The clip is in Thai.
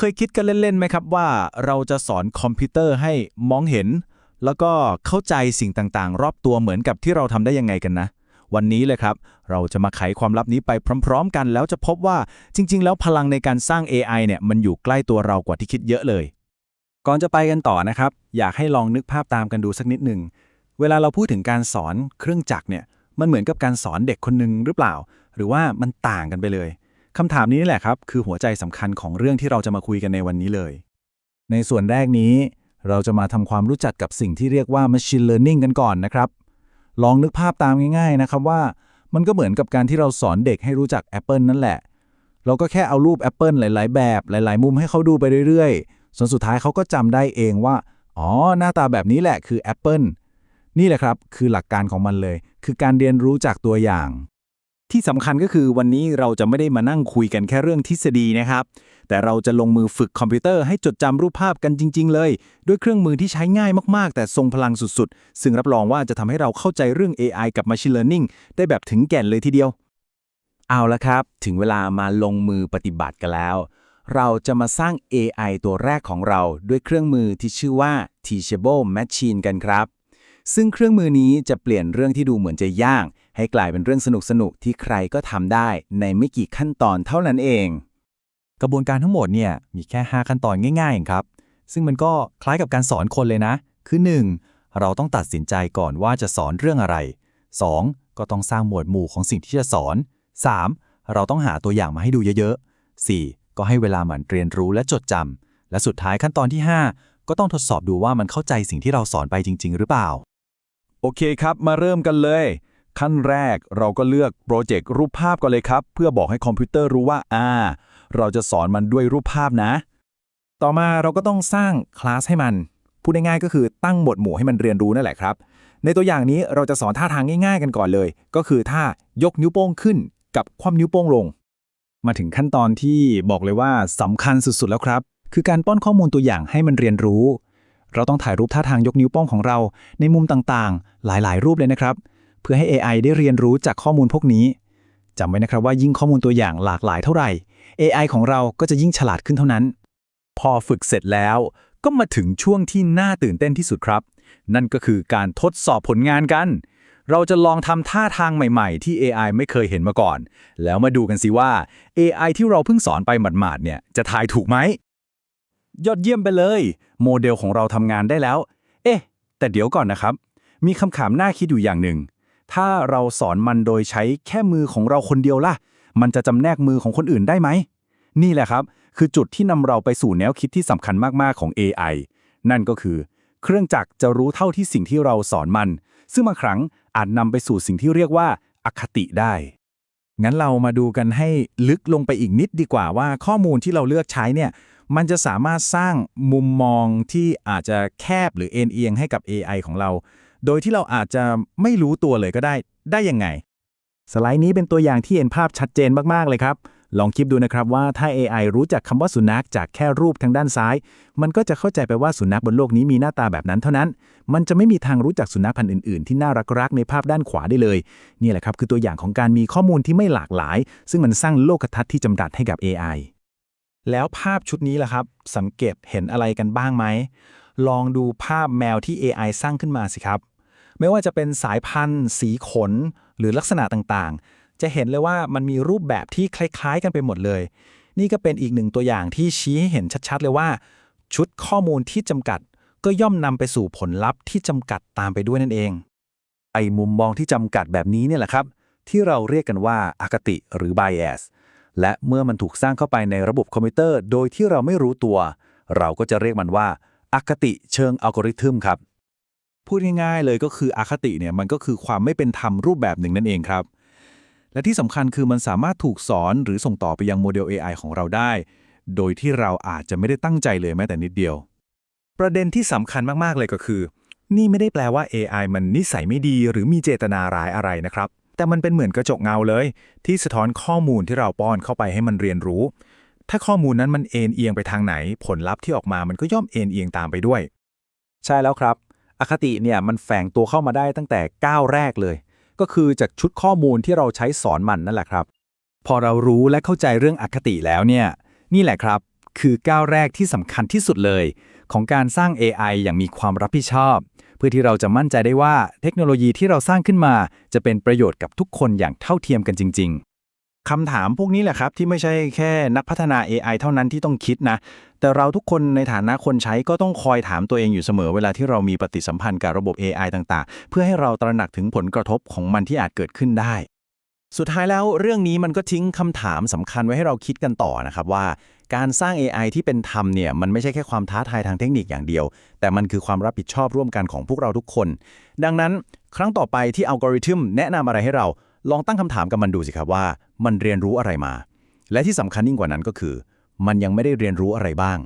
เคยคิดกันเล่นๆไหมครับว่าเราจะสอนคอมพิวเตอร์ให้มองเห็น แล้วก็เข้าใจสิ่งต่างๆ รอบตัวเหมือนกับที่เราทำได้ยังไงกันนะ วันนี้เลยครับ เราจะมาไขความลับนี้ไปพร้อม ๆ กัน แล้วจะพบว่าจริง ๆ แล้วพลังในการสร้าง AI เนี่ยมันอยู่ใกล้ตัวเรากว่าที่คิดเยอะเลย ก่อนจะไปกันต่อนะครับ อยากให้ลองนึกภาพตามกันดูสักนิดหนึ่งเวลาเราพูดถึงการสอนเครื่องจักรเนี่ยมันเหมือนกับการสอนเด็กคนหนึ่งหรือเปล่า หรือว่ามันต่างกันไปเลย คำถามนี้นี่แหละครับ คือหัวใจสำคัญของเรื่องที่เราจะมาคุยกันในวันนี้เลย ในส่วนแรกนี้ เราจะมาทำความรู้จักกับสิ่งที่เรียกว่า machine learning กันก่อนนะครับ ลองนึกภาพตามง่าย ๆ นะครับว่า มันก็เหมือนกับการที่เราสอนเด็กให้รู้จัก Apple นั่นแหละ เราก็แค่เอารูป Apple หลาย ๆ แบบ หลาย ๆ มุมให้เขาดูไปเรื่อยๆส่วนสุดท้ายเขาก็จำได้เองว่าอ๋อหน้าตาแบบนี้แหละคือ Apple นี่แหละครับ คือหลักการของมันเลย คือการเรียนรู้จากตัวอย่าง ที่สำคัญก็คือวันนี้เราจะไม่ได้มานั่งคุยกันแค่เรื่องทฤษฎีนะครับ แต่เราจะลงมือฝึกคอมพิวเตอร์ให้จดจำรูปภาพกันจริง ๆ เลย ด้วยเครื่องมือที่ใช้ง่ายมากๆ แต่ทรงพลังสุดๆ ซึ่งรับรองว่าจะทำให้เราเข้าใจเรื่อง AI กับ Machine Learning ได้แบบถึงแก่นเลยทีเดียว เอาละครับ ถึงเวลามาลงมือปฏิบัติกันแล้ว เราจะมาสร้าง AI ตัวแรกของเราด้วยเครื่องมือที่ชื่อว่า Teachable Machine กันครับ ซึ่งเครื่องมือนี้จะเปลี่ยนเรื่องที่ดูเหมือนจะยากให้กลายเป็นเรื่องสนุกๆที่ใครก็ทำได้ในไม่กี่ขั้นตอนเท่านั้นเอง กระบวนการทั้งหมดเนี่ยมีแค่ 5 ขั้นตอนง่ายๆเองครับ ซึ่งมันก็คล้ายกับการสอนคนเลยนะ คือ 1. เราต้องตัดสินใจก่อนว่าจะสอนเรื่องอะไร 2. ก็ต้องสร้างหมวดหมู่ของสิ่งที่จะสอน 3. เราต้องหาตัวอย่างมาให้ดูเยอะๆ 4. ก็ให้เวลาหมั่นเรียนรู้และจดจำและสุดท้ายขั้นตอนที่ 5 ก็ต้องทดสอบดูว่ามันเข้าใจสิ่งที่เราสอนไปจริง ๆ หรือเปล่า โอเคครับ มาเริ่มกันเลย ขั้นแรกเราก็เลือกโปรเจกต์รูปภาพก่อนเลยครับ เพื่อบอกให้คอมพิวเตอร์รู้ว่าอ่า เราจะสอนมันด้วยรูปภาพนะ ต่อมาเราก็ต้องสร้างคลาสให้มัน พูดง่ายๆก็คือตั้งหมวดหมู่ให้มันเรียนรู้นั่นแหละครับ ในตัวอย่างนี้เราจะสอนท่าทางง่าย ๆ กันก่อนเลย ก็คือท่ายกนิ้วโป้งขึ้นกับคว่ำนิ้วโป้งลง มาถึงขั้นตอนที่บอกเลยว่าสำคัญสุดๆแล้วครับ คือการป้อนข้อมูลตัวอย่างให้มันเรียนรู้ เราต้องถ่ายรูปท่าทางยกนิ้วโป้งของเราในมุมต่างๆ หลายๆ รูปเลยนะครับ เพื่อให้ AI ได้เรียนรู้จากข้อมูลพวกนี้จำไว้นะครับว่ายิ่งข้อมูลตัวอย่างหลากหลายเท่าไหร่ AI ของเราก็จะยิ่งฉลาดขึ้นเท่านั้น พอฝึกเสร็จแล้วก็มาถึงช่วงที่น่าตื่นเต้นที่สุดครับ นั่นก็คือการทดสอบผลงานกัน เราจะลองทำท่าทางใหม่ๆ ที่ AI ไม่เคยเห็นมาก่อน แล้วมาดูกันสิว่า AI ที่เราเพิ่งสอนไปหมาดๆเนี่ยจะทายถูกไหม ยอดเยี่ยมไปเลย โมเดลของเราทำงานได้แล้ว เอ๊ะ แต่เดี๋ยวก่อนนะครับ มีคำถามน่าคิดอยู่อย่างหนึ่ง ถ้าเราสอนมันโดยใช้แค่มือของเราคนเดียวล่ะ มันจะจำแนกมือของคนอื่นได้ไหม นี่แหละครับ คือจุดที่นำเราไปสู่แนวคิดที่สำคัญมาก ๆ ของ AI นั่นก็คือ เครื่องจักรจะรู้เท่าที่สิ่งที่เราสอนมัน ซึ่งบางครั้งอาจนำไปสู่สิ่งที่เรียกว่าอคติได้งั้นเรามาดูกันให้ลึกลงไปอีกนิดดีกว่าว่าข้อมูลที่เราเลือกใช้เนี่ย มันจะสามารถสร้างมุมมองที่อาจจะแคบหรือเอ็นเอียงให้กับ AI ของเรา โดยที่เราอาจจะไม่รู้ตัวเลยก็ได้ ได้ยังไง สไลด์นี้เป็นตัวอย่างที่เห็นภาพชัดเจนมาก ๆ เลยครับ ลองคิดดูนะครับว่าถ้า AI รู้จักคำว่าสุนัขจากแค่รูปทางด้านซ้าย มันก็จะเข้าใจไปว่าสุนัขบนโลกนี้มีหน้าตาแบบนั้นเท่านั้น มันจะไม่มีทางรู้จักสุนัขพันธุ์อื่น ๆ ที่น่ารักๆในภาพด้านขวาได้เลย นี่แหละครับคือตัวอย่างของการมีข้อมูลที่ไม่หลากหลาย ซึ่งมันสร้างโลกทัศน์ที่จำกัดให้กับ AI แล้วภาพชุดนี้ล่ะครับ สังเกตเห็นอะไรกันบ้างไหม ลองดูภาพแมวที่ AI สร้างขึ้นมาสิครับ ไม่ว่าจะเป็นสายพันธุ์ สีขน หรือลักษณะต่างๆ จะเห็นเลยว่ามันมีรูปแบบที่คล้ายๆ กันไปหมดเลย นี่ก็เป็นอีกหนึ่งตัวอย่างที่ชี้ให้เห็นชัดๆ เลยว่า ชุดข้อมูลที่จำกัด ก็ย่อมนำไปสู่ผลลัพธ์ที่จำกัดตามไปด้วยนั่นเอง ไอ้มุมมองที่จำกัดแบบนี้เนี่ยแหละครับ ที่เราเรียกกันว่าอคติหรือ bias และเมื่อมันถูกสร้างเข้าไปในระบบคอมพิวเตอร์ โดยที่เราไม่รู้ตัว เราก็จะเรียกมันว่าอคติเชิงอัลกอริทึมครับ พูดง่ายๆเลยก็คืออคติเนี่ยมันก็คือความไม่เป็นธรรมรูปแบบหนึ่งนั่นเองครับ และที่สำคัญคือมันสามารถถูกสอนหรือส่งต่อไปยังโมเดล AI ของเราได้ โดยที่เราอาจจะไม่ได้ตั้งใจเลยแม้แต่นิดเดียว ประเด็นที่สำคัญมากๆเลยก็คือ นี่ไม่ได้แปลว่า AI มันนิสัยไม่ดี หรือมีเจตนาร้ายอะไรนะครับ แต่มันเป็นเหมือนกระจกเงาเลย ที่สะท้อนข้อมูลที่เราป้อนเข้าไปให้มันเรียนรู้ ถ้าข้อมูลนั้นมันเอ็นเอียงไปทางไหน ผลลัพธ์ที่ออกมามันก็ย่อมเอ็นเอียงตามไปด้วย ใช่แล้วครับ อคติเนี่ยมันแฝงตัวเข้ามาได้ตั้งแต่ก้าวแรกเลย ก็คือจากชุดข้อมูลที่เราใช้สอนมันนั่นแหละครับ พอเรารู้และเข้าใจเรื่องอคติแล้วเนี่ย นี่แหละครับ คือก้าวแรกที่สำคัญที่สุดเลย ของการสร้าง AI อย่างมีความรับผิดชอบ เพื่อที่เราจะมั่นใจได้ว่าเทคโนโลยีที่เราสร้างขึ้นมา จะเป็นประโยชน์กับทุกคนอย่างเท่าเทียมกันจริง ๆคำถามพวกนี้แหละครับที่ไม่ใช่แค่นักพัฒนา AI เท่านั้นที่ต้องคิดนะ แต่เราทุกคนในฐานะคนใช้ก็ต้องคอยถามตัวเองอยู่เสมอเวลาที่เรามีปฏิสัมพันธ์กับระบบ AI ต่างๆ เพื่อให้เราตระหนักถึงผลกระทบของมันที่อาจเกิดขึ้นได้ สุดท้ายแล้วเรื่องนี้มันก็ทิ้งคำถามสำคัญไว้ให้เราคิดกันต่อนะครับว่าการสร้าง AI ที่เป็นธรรมเนี่ยมันไม่ใช่แค่ความท้าทายทางเทคนิคอย่างเดียว แต่มันคือความรับผิดชอบร่วมกันของพวกเราทุกคน ดังนั้นครั้งต่อไปที่อัลกอริทึมแนะนำอะไรให้เรา ลองตั้งคำถามกับมันดูสิครับว่า มันเรียนรู้อะไรมา และที่สำคัญยิ่งกว่านั้นก็คือ มันยังไม่ได้เรียนรู้อะไรบ้าง